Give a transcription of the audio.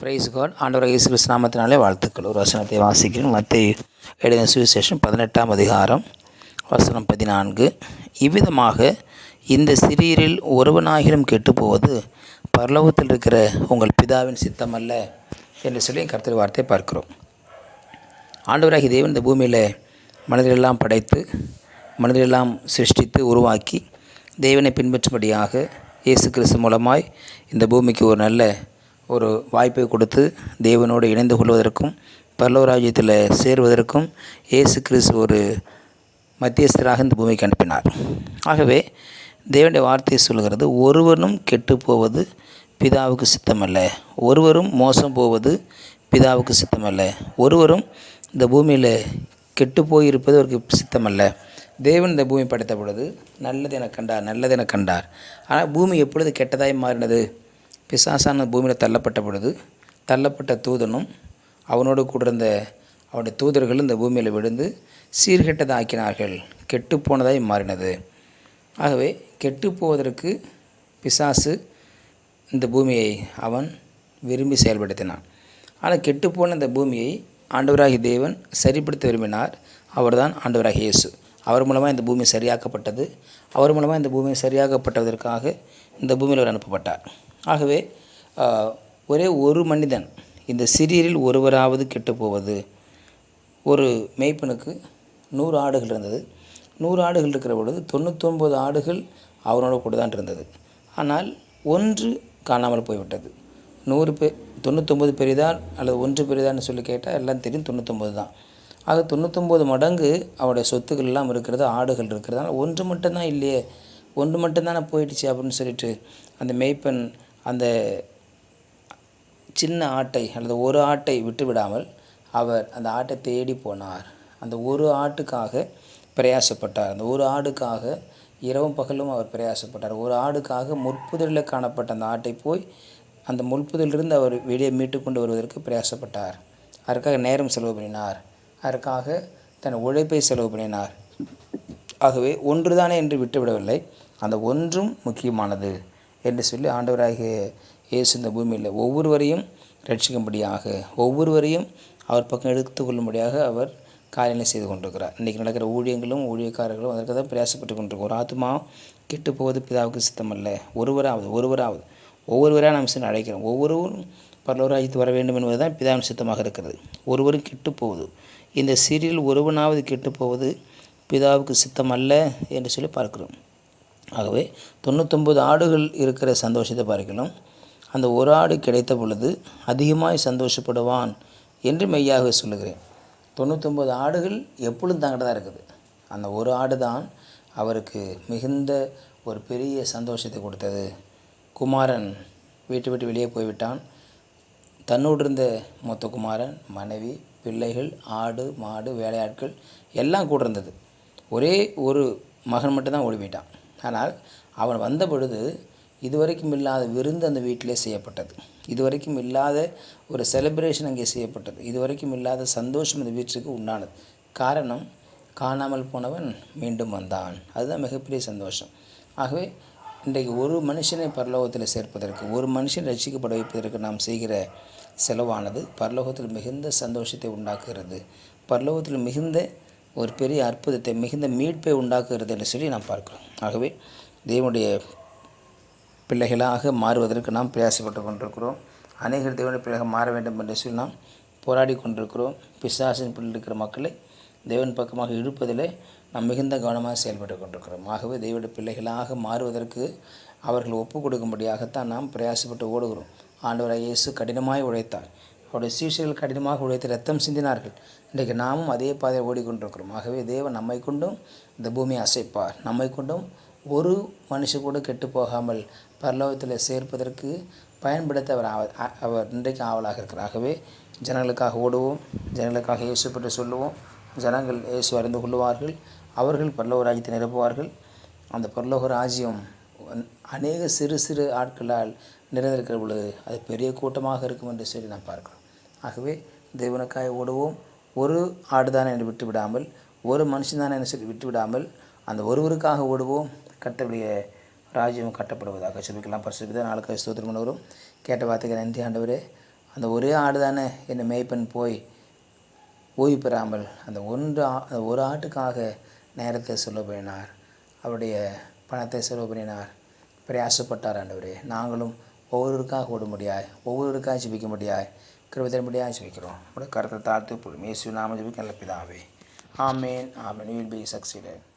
Price God ஆண்டவர் இயேசு கிறிஸ்து நாமத்தினாலே வாழ்த்துக்கள். ஒரு வசனத்தை வாசிக்கிறேன். மத்திய எழுதின சுவிசேஷம் பதினெட்டாம் அதிகாரம் வசனம் பதினான்கு. இவ்விதமாக இந்த சிறியரில் ஒருவனாகிலும் கெட்டுப்போவது பரலோகத்தில் இருக்கிற உங்கள் பிதாவின் சித்தம் அல்ல என்று சொல்லி கருத்து வார்த்தை பார்க்கிறோம். ஆண்டவராகி தேவன் இந்த பூமியில் மனிதரெல்லாம் படைத்து மனிதரெல்லாம் சிருஷ்டித்து உருவாக்கி தேவனை பின்பற்றும்படியாக இயேசு கிறிஸ்து மூலமாய் இந்த பூமிக்கு ஒரு நல்ல ஒரு வாய்ப்பை கொடுத்து தேவனோடு இணைந்து கொள்வதற்கும் பல்லவராஜ்யத்தில் சேருவதற்கும் இயேசு கிறிஸ்து ஒரு மத்தியஸ்தராக இந்த பூமிக்கு அனுப்பினார். ஆகவே தேவனுடைய வார்த்தையை சொல்கிறது ஒருவனும் கெட்டு போவது பிதாவுக்கு சித்தமல்ல. ஒருவரும் மோசம் போவது பிதாவுக்கு சித்தமல்ல. ஒருவரும் இந்த பூமியில் கெட்டு போயிருப்பது அவருக்கு சித்தமல்ல. தேவன் இந்த பூமி படைத்த பொழுது நல்லது என கண்டார் நல்லது என கண்டார். ஆனால் பூமி எப்பொழுது கெட்டதாய் மாறினது? பிசாசான பூமியில் தள்ளப்பட்ட பொழுது தள்ளப்பட்ட தூதனும் அவனோடு கூட இருந்த அவனுடைய தூதர்களும் இந்த பூமியில் விழுந்து சீர்கெட்டதாக்கினார்கள். கெட்டு போனதாய் மாறினது. ஆகவே கெட்டு போவதற்கு பிசாசு இந்த பூமியை அவன் விரும்பி செயல்படுத்தினான். ஆனால் கெட்டுப்போன இந்த பூமியை ஆண்டவராகி தேவன் சரிப்படுத்த விரும்பினார். அவர்தான் ஆண்டவராகி இயேசு. அவர் மூலமாக இந்த பூமி சரியாக்கப்பட்டது. அவர் மூலமாக இந்த பூமி சரியாக்கப்பட்டதற்காக இந்த பூமியில் அவர் அனுப்பப்பட்டார். ஆகவே ஒரே ஒரு மனிதன் இந்த சிறியரில் ஒருவராவது கெட்டு போவது ஒரு மெய்ப்பனுக்கு நூறு ஆடுகள் இருந்தது. நூறு ஆடுகள் இருக்கிற பொழுது தொண்ணூத்தொம்பது ஆடுகள் அவனோட கூட தான் இருந்தது. ஆனால் ஒன்று காணாமல் போய்விட்டது. நூறு பேர் தொண்ணூத்தொம்பது பெரிதா அல்லது ஒன்று பெரிதான்னு சொல்லி கேட்டால் எல்லாம் தெரியும் தொண்ணூத்தொம்பது தான். ஆக தொண்ணூத்தொம்பது மடங்கு அவருடைய சொத்துக்கள் எல்லாம் இருக்கிறது ஆடுகள் இருக்கிறதுனால ஒன்று மட்டும்தான் இல்லையே. ஒன்று மட்டும்தானே போயிடுச்சு அப்படின்னு சொல்லிட்டு அந்த மேய்ப்பன் அந்த சின்ன ஆட்டை அல்லது ஒரு ஆட்டை விட்டு விடாமல் அவர் அந்த ஆட்டை தேடி போனார். அந்த ஒரு ஆட்டுக்காக பிரயாசப்பட்டார். அந்த ஒரு ஆடுக்காக இரவும் பகலும் அவர் பிரயாசப்பட்டார். ஒரு ஆடுக்காக முற்புதலில் காணப்பட்ட அந்த ஆட்டை போய் அந்த முற்புதலிலிருந்து அவர் வெளியே மீட்டு கொண்டு வருவதற்கு பிரயாசப்பட்டார். அதற்காக நேரம் செலவு பண்ணினார். அதற்காக தன் உழைப்பை செலவு பண்ணினார். ஆகவே ஒன்றுதானே என்று விட்டுவிடவில்லை. அந்த ஒன்றும் முக்கியமானது என்று சொல்லி ஆண்டவராகிய இயேசு இந்த பூமியில் ஒவ்வொருவரையும் ரட்சிக்கும்படியாக ஒவ்வொருவரையும் அவர் பக்கம் எடுத்துக்கொள்ளும்படியாக அவர் காரியங்களை செய்து கொண்டிருக்கிறார். இன்றைக்கி நடக்கிற ஊழியங்களும் ஊழியக்காரர்களும் அதற்கு தான் பிரயாசப்பட்டு கொண்டிருக்கோம். ஒரு ஆத்மா கெட்டு போவது பிதாவுக்கு சித்தமல்ல. ஒருவராவது ஒருவராவது ஒவ்வொருவராக நாம் சென்று அழைக்கிறோம். ஒவ்வொருவரும் பரலோராஜ்யத்து வர வேண்டும் என்பதுதான் பிதாவின் சித்தமாக இருக்கிறது. ஒருவரும் கெட்டு போவது இந்த சீரியல் ஒருவனாவது கெட்டு போவது பிதாவுக்கு சித்தம் அல்ல என்று சொல்லி பார்க்கிறோம். ஆகவே தொண்ணூத்தொம்பது ஆடுகள் இருக்கிற சந்தோஷத்தை பார்க்கலாம். அந்த ஒரு ஆடு கிடைத்த பொழுது அதிகமாய் சந்தோஷப்படுவான் என்று மெய்யாகவே சொல்லுகிறேன். தொண்ணூத்தொம்பது ஆடுகள் எப்பொழுதும் தங்கிட்ட தான் இருக்குது. அந்த ஒரு ஆடு தான் அவருக்கு மிகுந்த ஒரு பெரிய சந்தோஷத்தை கொடுத்தது. குமாரன் வீட்டை விட்டு வெளியே போய்விட்டான். தன்னோடு இருந்த மொத்த குமாரன் மனைவி பிள்ளைகள் ஆடு மாடு வேலையாட்கள் எல்லாம் கூட இருந்தது ஒரே ஒரு மகன் மட்டும்தான் ஓடி போயிட்டான். ஆனால் அவன் வந்த பொழுது இதுவரைக்கும் இல்லாத விருந்து அந்த வீட்டிலே செய்யப்பட்டது. இதுவரைக்கும் இல்லாத ஒரு செலிப்ரேஷன் அங்கே செய்யப்பட்டது. இதுவரைக்கும் இல்லாத சந்தோஷம் அந்த வீட்டுக்கு உண்டானது. காரணம் காணாமல் போனவன் மீண்டும் வந்தான். அதுதான் மிகப்பெரிய சந்தோஷம். ஆகவே இன்றைக்கு ஒரு மனுஷனை பரலோகத்தில் சேர்ப்பதற்கு ஒரு மனுஷன் ரசிக்கப்பட வைப்பதற்கு நாம் செய்கிற செலவானது பரலோகத்தில் மிகுந்த சந்தோஷத்தை உண்டாக்குகிறது. பரலோகத்தில் மிகுந்த ஒரு பெரிய அற்புதத்தை மிகுந்த மீட்பை உண்டாக்குகிறது என்று சொல்லி நாம் பார்க்கிறோம். ஆகவே தேவனுடைய பிள்ளைகளாக மாறுவதற்கு நாம் பிரயாசப்பட்டு கொண்டிருக்கிறோம். அநேகர் தேவனுடைய பிள்ளைகள் மாற வேண்டும் என்று சொல்லி நாம் போராடி கொண்டிருக்கிறோம். பிசாசின் பிள்ளை இருக்கிற மக்களை தேவன் பக்கமாக இழுப்பதிலே நாம் மிகுந்த கவனமாக செயல்பட்டு கொண்டிருக்கிறோம். ஆகவே தேவனுடைய பிள்ளைகளாக மாறுவதற்கு அவர்கள் ஒப்பு கொடுக்கும்படியாகத்தான் நாம் பிரயாசப்பட்டு ஓடுகிறோம். ஆண்டவராக இயேசு கடினமாய் உழைத்தார். அவருடைய சீசர்கள் கடினமாக உழைத்து ரத்தம் சிந்தினார்கள். இன்றைக்கு நாமும் அதே பாதையை ஓடிக்கொண்டிருக்கிறோம். ஆகவே தேவன் நம்மை கொண்டும் இந்த பூமியை அசைப்பார். நம்மை கொண்டும் ஒரு மனுஷன் கூட கெட்டு போகாமல் பரலோகத்தில் சேர்ப்பதற்கு பயன்படுத்த அவர் ஆவ- அவர் இன்றைக்கு ஆவலாக இருக்கிறார். ஆகவே ஜனங்களுக்காக ஓடுவோம். ஜனங்களுக்காக இயேசு பற்றி சொல்லுவோம். ஜனங்கள் இயேசு அறிந்து கொள்ளுவார்கள். அவர்கள் பரலோக ராஜ்யத்தை நிரப்புவார்கள். அந்த பரலோக ராஜ்யம் அநேக சிறு சிறு ஆட்களால் நிறைந்திருக்கிற பொழுது அது பெரிய கூட்டமாக இருக்கும் என்று சொல்லி நாம் பார்க்கிறோம். ஆகவே தேவனுக்காய் ஓடுவோம். ஒரு ஆடுதானே என்று விட்டு விடாமல் ஒரு மனுஷன் தானே என்று சொல்லி விட்டு விடாமல் அந்த ஒருவருக்காக ஓடுவோம். கர்த்தருடைய ராஜ்யம் கட்டப்படுவதாக சொல்லிக்கலாம் பரிசுத்த நாளுக்கு ஸ்தோத்திரம் வரும் கேட்ட வார்த்தைக்கு நன்றி ஆண்டவரே. அந்த ஒரே ஆடு தானே என்னை மேய்ப்பன் போய் ஓய்வு பெறாமல் அந்த ஒன்று ஆ- அந்த ஒரு ஆட்டுக்காக நேரத்தை செலவு பண்ணினார். அவருடைய பணத்தை செலவு பண்ணினார். பிரயாசப்பட்டார் ஆண்டவரே. நாங்களும் ஒவ்வொருவருக்காக ஓட முடியாய் ஒவ்வொருவருக்காக முடியாய் முடியாய் ஆசிரிக்கிறோம் நம்முடைய கருத்தை தாழ்த்து மேசு நாம ஜெபிக்க நல்ல பிதாவே. ஆமேன். ஆமேன். Will be succeeded